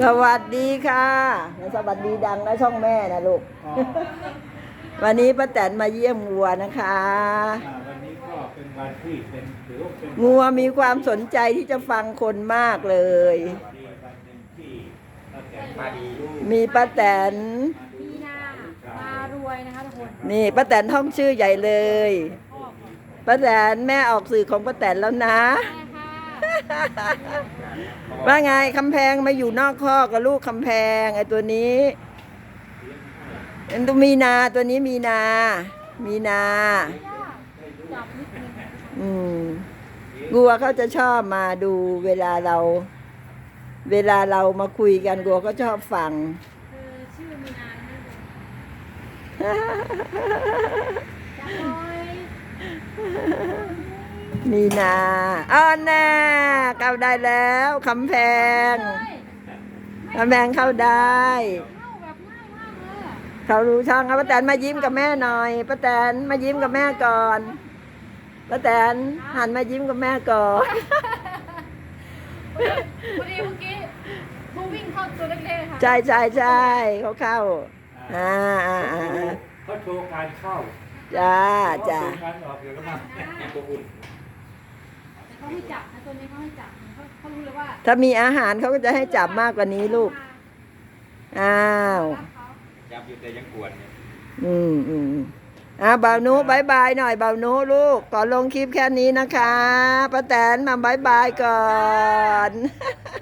สวัสดีค่ะสวัสดีดังนะช่องแม่นะลูก วันนี้ป้าแตนมาเยี่ยมวัวนะคะอ่าวันนี้ก็เป็นวันที่เป็นถือว่าเป็นงัวมีความสนใจที่จะฟังคนมากเลยวันดีวันหนึ่งที่เราแต่งมาดีลูกมีป้าแตนมีนามารวยนะคะทุกคนนี่ป้าแตนท่องชื่อใหญ่เลยพ่อก่อนป้าแตนแม่ออกสื่อของป้าแตนแล้วนะแม่ค่ะ ว่าไงคำแพงมาอยู่นอกข้อกกับลูกคำแพงไอ้ตัวนี้อันตัวมีนาตัวนี้มีนา มีนาจับนิดนึงอืมกัวเขาจะชอบมาดูเวลาเรา เวลาเรามาคุยกันกัวก็ชอบฟัง คือชื่อมีนานะคะจับหน่อย มีนาอ้าวแน่เข้าได้แล้วคำแพงเฮ้ยคำแพงเข้าได้เข้าแบบง่ายมากเลยอะเขารู้ช่องครับป้าแตนมายิ้มกับแม่หน่อยป้าแตนมายิ้มกับแม่ก่อนป้าแตนหันมายิ้มกับแม่ก่อนพอดีเมื่อกี้ผู้วิ่งเข้าตัวเล็กๆค่ะใช่ใช่ใช่เขาเข้าอ่าอ่าอ่าอ่าเขาโชว์การเข้าจ้าจ้าเขโชว์การออกเดี๋ยวก็มาตัวอุ่นแต่ เขาไม่จับนะตัวนี้เขาไม่จับเขาเขารู้เลยว่าถ้ามีอาหารเขาก็จะให้จับมากกว่านี้ลูก อ้าวรักเขาจับอยู่แต่ยังกวนเนี่ยอืมอืมอ่าเบานุบายบายหน่อยเบานุลูกขอลงคลิปแค่นี้นะคะป้าแตนมาบายบายก่อนค